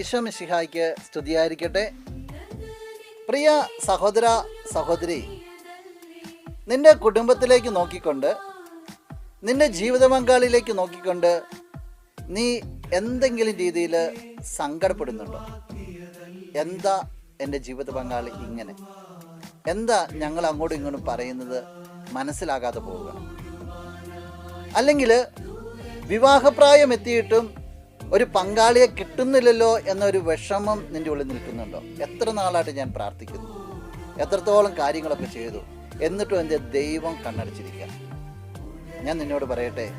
ഈശോ മിശിഹായ്ക്ക് സ്തുതിയായിരിക്കട്ടെ. പ്രിയ സഹോദര സഹോദരി നിന്റെ കുടുംബത്തിലേക്ക് നോക്കിക്കൊണ്ട് നിന്റെ ജീവിത പങ്കാളിയിലേക്ക് നോക്കിക്കൊണ്ട് നീ എന്തെങ്കിലും രീതിയിൽ സങ്കടപ്പെടുന്നുണ്ടോ? എന്താ എന്റെ ജീവിത പങ്കാളി ഇങ്ങനെ? എന്താ ഞങ്ങൾ അങ്ങോട്ടും ഇങ്ങോട്ടും പറയുന്നത് മനസ്സിലാകാതെ പോവുക അല്ലെങ്കിൽ വിവാഹപ്രായം എത്തിയിട്ടും ഒരു പങ്കാളിയെ കിട്ടുന്നില്ലല്ലോ എന്നൊരു വിഷമം നിന്റെ ഉള്ളിൽ നിൽക്കുന്നുണ്ടോ? എത്ര നാളായിട്ട് ഞാൻ പ്രാർത്ഥിക്കുന്നു? എത്രത്തോളം കാര്യങ്ങളൊക്കെ ചെയ്തു? എന്നിട്ടും എന്റെ ദൈവം കണ്ണടച്ചിരിക്കുക ഞാൻ നിന്നോട് പറയട്ടെ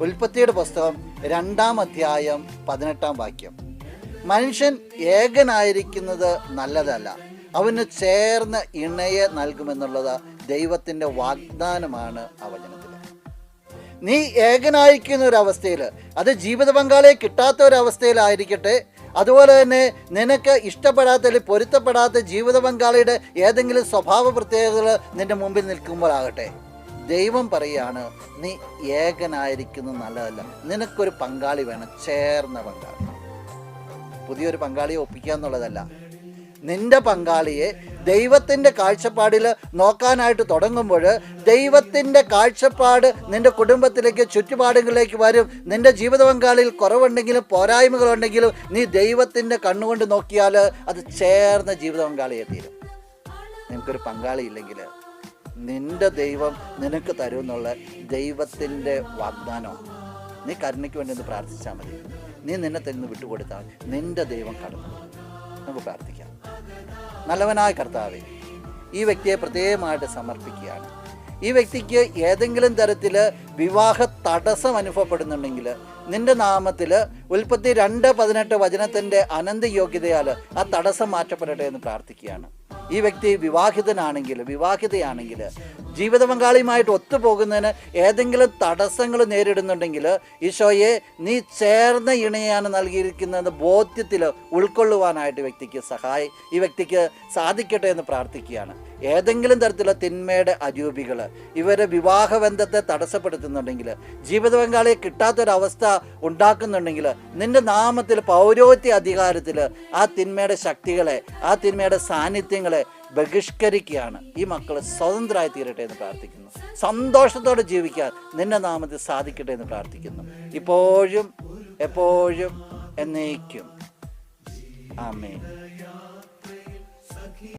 ഉൽപ്പത്തിയുടെ പുസ്തകം രണ്ടാം അധ്യായം പതിനെട്ടാം വാക്യം. മനുഷ്യൻ ഏകനായിരിക്കുന്നത് നല്ലതല്ല അവന് ചേർന്ന് ഇണയെ നൽകുമെന്നുള്ളത് ദൈവത്തിന്റെ വാഗ്ദാനമാണ് ആ നീ ഏകനായിരിക്കുന്ന ഒരവസ്ഥയിൽ അത് ജീവിത പങ്കാളിയെ കിട്ടാത്ത ഒരവസ്ഥയിലായിരിക്കട്ടെ അതുപോലെ തന്നെ നിനക്ക് ഇഷ്ടപ്പെടാത്ത അല്ലെങ്കിൽ പൊരുത്തപ്പെടാത്ത ജീവിത പങ്കാളിയുടെ ഏതെങ്കിലും സ്വഭാവ പ്രത്യേകതകൾ നിന്റെ മുമ്പിൽ നിൽക്കുമ്പോഴാകട്ടെ. ദൈവം പറയാണ് നീ ഏകനായിരിക്കുന്നത് നല്ലതല്ല. നിനക്കൊരു പങ്കാളി വേണം ചേർന്ന പങ്കാളി. പുതിയൊരു പങ്കാളിയെ ഒപ്പിക്കുക എന്നുള്ളതല്ല. നിന്റെ പങ്കാളിയെ ദൈവത്തിന്റെ കാഴ്ചപ്പാടിൽ നോക്കാനായിട്ട് തുടങ്ങുമ്പോൾ ദൈവത്തിന്റെ കാഴ്ചപ്പാട് നിന്റെ കുടുംബത്തിലേക്ക് ചുറ്റുപാടുകളിലേക്ക് വരും. നിന്റെ ജീവിത പങ്കാളിയിൽ കുറവുണ്ടെങ്കിലും പോരായ്മകളുണ്ടെങ്കിലും നീ ദൈവത്തിന്റെ കണ്ണുകൊണ്ട് നോക്കിയാൽ അത് ചേർന്ന ജീവിത പങ്കാളിയെ തീരും. നിനക്കൊരു പങ്കാളി ഇല്ലെങ്കിൽ നിന്റെ ദൈവം നിനക്ക് തരും എന്നുള്ള ദൈവത്തിന്റെ വാഗ്ദാനമാണ്. നീ കരുണയ്ക്ക് വേണ്ടി ഒന്ന് പ്രാർത്ഥിച്ചാൽ മതി. നീ നിന്നെ തന്നെ വിട്ടുകൊടുത്താൽ നിന്റെ ദൈവം കടന്നു നമുക്ക് പ്രാർത്ഥിക്കാം. നല്ലവനായ കർത്താവേ ഈ വ്യക്തിയെ പ്രത്യേകമായിട്ട് സമർപ്പിക്കുകയാണ്. ഈ വ്യക്തിക്ക് ഏതെങ്കിലും തരത്തിൽ വിവാഹ തടസ്സം അനുഭവപ്പെടുന്നുണ്ടെങ്കിൽ നിന്റെ നാമത്തിൽ ഉൽപ്പത്തി രണ്ട് പതിനെട്ട് വചനത്തിന്റെ അനന്ത യോഗ്യതയാൽ ആ തടസ്സം മാറ്റപ്പെടട്ടെ എന്ന് പ്രാർത്ഥിക്കുകയാണ്. ഈ വ്യക്തി വിവാഹിതനാണെങ്കിൽ വിവാഹിതയാണെങ്കിൽ ജീവിത പങ്കാളിയുമായിട്ട് ഒത്തുപോകുന്നതിന് ഏതെങ്കിലും തടസ്സങ്ങൾ നേരിടുന്നുണ്ടെങ്കിൽ ഈശോയെ നീ ചേർന്ന ഇണയാണ് നൽകിയിരിക്കുന്നത് ബോധ്യത്തിൽ ഉൾക്കൊള്ളുവാനായിട്ട് വ്യക്തിക്ക് സഹായി ഈ വ്യക്തിക്ക് സാധിക്കട്ടെ എന്ന് പ്രാർത്ഥിക്കുകയാണ്. ഏതെങ്കിലും തരത്തിലുള്ള തിന്മയുടെ അരൂപികൾ ഇവരെ വിവാഹബന്ധത്തെ തടസ്സപ്പെടുത്തുന്നുണ്ടെങ്കിൽ ജീവിത പങ്കാളിയെ കിട്ടാത്തൊരവസ്ഥ ഉണ്ടാക്കുന്നുണ്ടെങ്കിൽ നിന്റെ നാമത്തിൽ പൗരോഹിത്യ അധികാരത്തിൽ ആ തിന്മയുടെ ശക്തികളെ ആ തിന്മയുടെ സാന്നിധ്യങ്ങളെ ബഹിഷ്കരിക്കുകയാണ്. ഈ മക്കൾ സ്വതന്ത്രമായി തീരട്ടെ എന്ന് പ്രാർത്ഥിക്കുന്നു. സന്തോഷത്തോടെ ജീവിക്കാൻ നിന്റെ നാമത്തിൽ സാധിക്കട്ടെ എന്ന് പ്രാർത്ഥിക്കുന്നു. ഇപ്പോഴും എപ്പോഴും എന്നേക്കും. ആമേൻ.